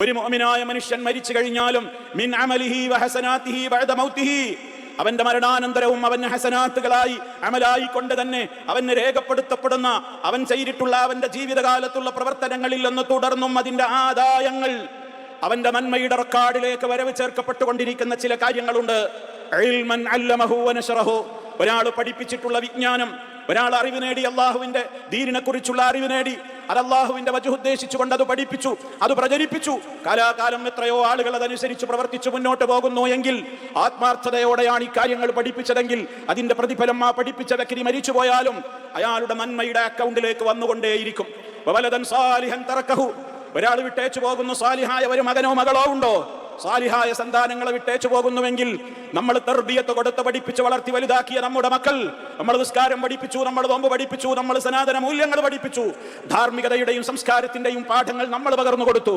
ഒരു മോമിനായ മനുഷ്യൻ മരിച്ചു കഴിഞ്ഞാലും മിൻ അമലിഹി വഹസനാത്തിഹി മൗത്തിഹി. അവന്റെ മരണാനന്തരവും അവന് ഹസനാത്തുകളായി അമലായി കൊണ്ട് തന്നെ അവന് രേഖപ്പെടുത്തപ്പെടുന്ന അവൻ ചെയ്തിട്ടുള്ള അവന്റെ ജീവിതകാലത്തുള്ള പ്രവർത്തനങ്ങളിൽ നിന്ന് തുടർന്നും അതിന്റെ ആദായങ്ങൾ അവന്റെ നന്മയുടെ റെക്കാർഡിലേക്ക് വരവ് ചേർക്കപ്പെട്ടുകൊണ്ടിരിക്കുന്ന ചില കാര്യങ്ങളുണ്ട്. ഒരാൾ പഠിപ്പിച്ചിട്ടുള്ള വിജ്ഞാനം ഒരാൾ അറിവ് നേടി അള്ളാഹുവിന്റെ ദീനിനെ കുറിച്ചുള്ള അറിവ് നേടി അത് അള്ളാഹുവിന്റെ വജു ഉദ്ദേശിച്ചുകൊണ്ട് അത് പഠിപ്പിച്ചു അത് പ്രചരിപ്പിച്ചു. കാലാകാലം എത്രയോ ആളുകൾ അതനുസരിച്ച് പ്രവർത്തിച്ചു മുന്നോട്ട് പോകുന്നു എങ്കിൽ ആത്മാർത്ഥതയോടെയാണ് ഈ കാര്യങ്ങൾ പഠിപ്പിച്ചതെങ്കിൽ അതിന്റെ പ്രതിഫലം ആ പഠിപ്പിച്ച വ്യക്തി മരിച്ചു പോയാലും അയാളുടെ നന്മയുടെ അക്കൗണ്ടിലേക്ക് വന്നുകൊണ്ടേയിരിക്കും. ഒരാൾ വിട്ടേച്ചു പോകുന്നു സാലിഹായ ഒരു മകനോ മകളോ ഉണ്ടോ? സാലിഹായ സന്താനങ്ങളെ വിട്ടേച്ചു പോകുന്നുവെങ്കിൽ നമ്മൾ തെർബിയത്ത് കൊടുത്ത് പഠിപ്പിച്ച് വളർത്തി വലുതാക്കിയ നമ്മുടെ മക്കൾ നമ്മൾ നിസ്കാരം പഠിപ്പിച്ചു നമ്മൾ നോമ്പ് പഠിപ്പിച്ചു നമ്മൾ സനാതന മൂല്യങ്ങൾ പഠിപ്പിച്ചു. ധാർമ്മികതയുടെയും സംസ്കാരത്തിന്റെയും പാഠങ്ങൾ നമ്മൾ പകർന്നു കൊടുത്തു.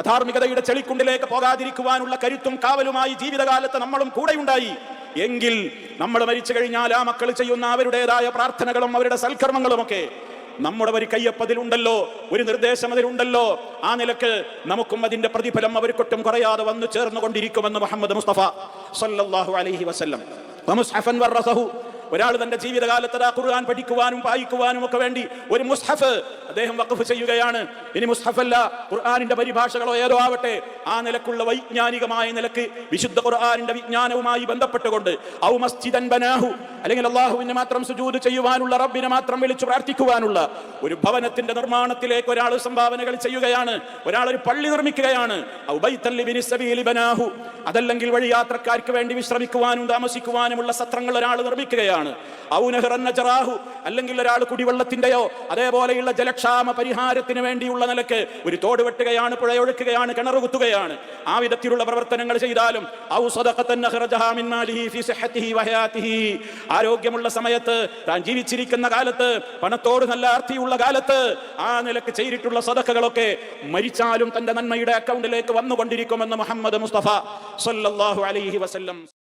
അധാർമികതയുടെ ചെളിക്കുണ്ടിലേക്ക് പോകാതിരിക്കുവാനുള്ള കരുത്തും കാവലുമായി ജീവിതകാലത്ത് നമ്മളും കൂടെയുണ്ടായി. എങ്കിൽ നമ്മൾ മരിച്ചു കഴിഞ്ഞാൽ ആ മക്കൾ ചെയ്യുന്ന അവരുടേതായ പ്രാർത്ഥനകളും അവരുടെ സൽക്കർമ്മങ്ങളുമൊക്കെ നമ്മുടെ ഒരു കയ്യപ്പതിലുണ്ടല്ലോ ഒരു നിർദ്ദേശം അതിലുണ്ടല്ലോ. ആ നിലയ്ക്ക് നമുക്കും അതിന്റെ പ്രതിഫലം അവർക്കൊട്ടും കുറയാതെ വന്നു ചേർന്നുകൊണ്ടിരിക്കുമെന്ന് മുഹമ്മദ് മുസ്തഫ സല്ലല്ലാഹു അലൈഹി വറസഹു. ഒരാൾ തന്റെ ജീവിതകാലത്ത് ഖുർആൻ പഠിക്കുവാനും വായിക്കുവാനും ഒക്കെ വേണ്ടി ഒരു മുസ്ഹഫ് അദ്ദേഹം വഖഫ് ചെയ്യുകയാണ്. ഇനി മുസ്ഹഫല്ല ഖുർആാനിന്റെ പരിഭാഷകളോ ഏതോ ആവട്ടെ ആ നിലക്കുള്ള വൈജ്ഞാനികമായ നിലയ്ക്ക് വിശുദ്ധ ഖുർആാനിന്റെ വിജ്ഞാനവുമായി ബന്ധപ്പെട്ടുകൊണ്ട് ഔ മസ്ജിദൻ ബനാഹു അല്ലെങ്കിൽ അള്ളാഹുവിനെ മാത്രം സുജൂത് ചെയ്യുവാനുള്ള റബ്ബിനെ മാത്രം വിളിച്ചു പ്രാർത്ഥിക്കുവാനുള്ള ഒരു ഭവനത്തിന്റെ നിർമ്മാണത്തിലേക്ക് ഒരാൾ സംഭാവനകൾ ചെയ്യുകയാണ്. ഒരാൾ ഒരു പള്ളി നിർമ്മിക്കുകയാണ്. ഔ വഴി അതല്ലെങ്കിൽ വഴിയാത്രക്കാർക്ക് വേണ്ടി വിശ്രമിക്കുവാനും താമസിക്കുവാനുമുള്ള സത്രങ്ങൾ ഒരാൾ നിർമ്മിക്കുകയാണ്. ഔനഹ്റൻ നജറാഹു അല്ലെങ്കിൽ ഒരാൾ കുടിവെള്ളത്തിന്റെയോ അതേപോലെയുള്ള ജലക്ഷാമ പരിഹാരത്തിന് വേണ്ടിയുള്ള നിലയ്ക്ക് ഒരു തോട് വെട്ടുകയാണ് പുഴയൊഴുക്കുകയാണ് കിണർ കുത്തുകയാണ്. ആ വിധത്തിലുള്ള പ്രവർത്തനങ്ങൾ ചെയ്താലും ആരോഗ്യമുള്ള സമയത്ത് താൻ ജീവിച്ചിരിക്കുന്ന കാലത്ത് പണത്തോട് നല്ല ആർത്തിയുള്ള കാലത്ത് ആ നിലയ്ക്ക് ചെയ്തിട്ടുള്ള സദക്കകളൊക്കെ മരിച്ചാലും തന്റെ നന്മയുടെ അക്കൗണ്ടിലേക്ക് വന്നുകൊണ്ടിരിക്കുമെന്ന് മുഹമ്മദ് മുസ്തഫ സല്ലാഹു അലൈഹി വസല്ലം